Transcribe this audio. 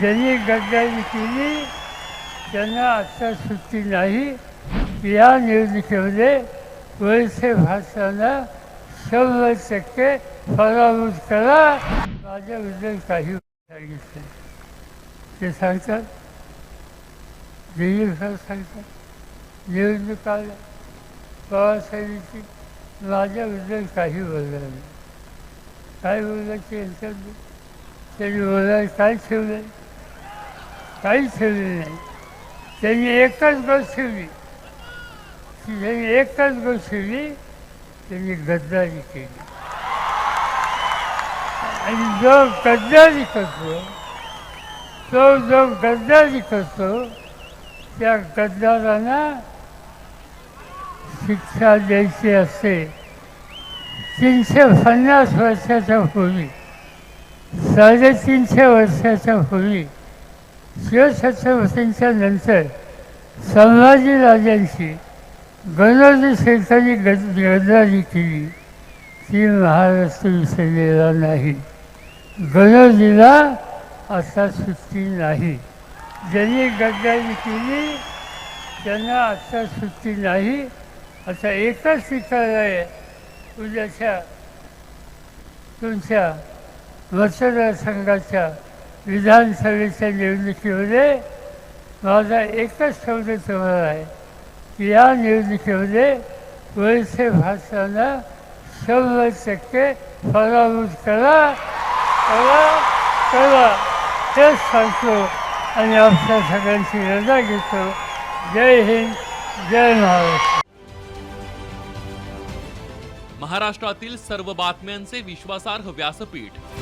ज्यांनी गद्दारी केली त्यांना आता सुट्टी नाही. या निवडणुकीमध्ये वैसे भाषांना शंभर टक्के पराभूत करा. माझ्याबद्दल काही सांगितले. ते सांगतात. दिलीप सांगतात. निवडणूक आल्या. पवारसाहेबांची माझ्याबद्दल काही बोललं नाही. काय बोलायचे यांच्याबद्दल त्यांनी बोलायला काय ठेवलं काहीच ठेवले नाही. त्यांनी एकच गोष्ट ठेवली की त्यांनी एकच गोष्ट ठेवली त्यांनी गद्दारी केली. आणि जो गद्दारी करतो तो जो गद्दारी करतो त्या गद्दारांना शिक्षा द्यायची असते. तीनशे पन्नास वर्षाच्या पूर्वी साडेतीनशे वर्षाच्या पूर्वी शिवछत्रपतींच्या नंतर संभाजीराजांची गणोजी शेतांनी गद गद्दारी केली. ती महाराष्ट्र विसरलेला नाही. गणोजीला आता सुट्टी नाही. ज्यांनी गद्दारी केली त्यांना आता सुट्टी नाही आता एकच ठिकाण आहे. उद्याच्या तुमच्या मतदारसंघाच्या विधानसभेच्या निवडणुकीमध्ये माझा एकच शब्द तुम्हाला आहे की या निवडणुकीमध्ये वळसे भाषांना शंभर टक्के पराभूत करा करा करा. तेच सांगतो आणि आपल्या सगळ्यांची रजा घेतो. जय हिंद जय महाराष्ट्र. महाराष्ट्रातील सर्व बातम्यांचे विश्वासार्ह व्यासपीठ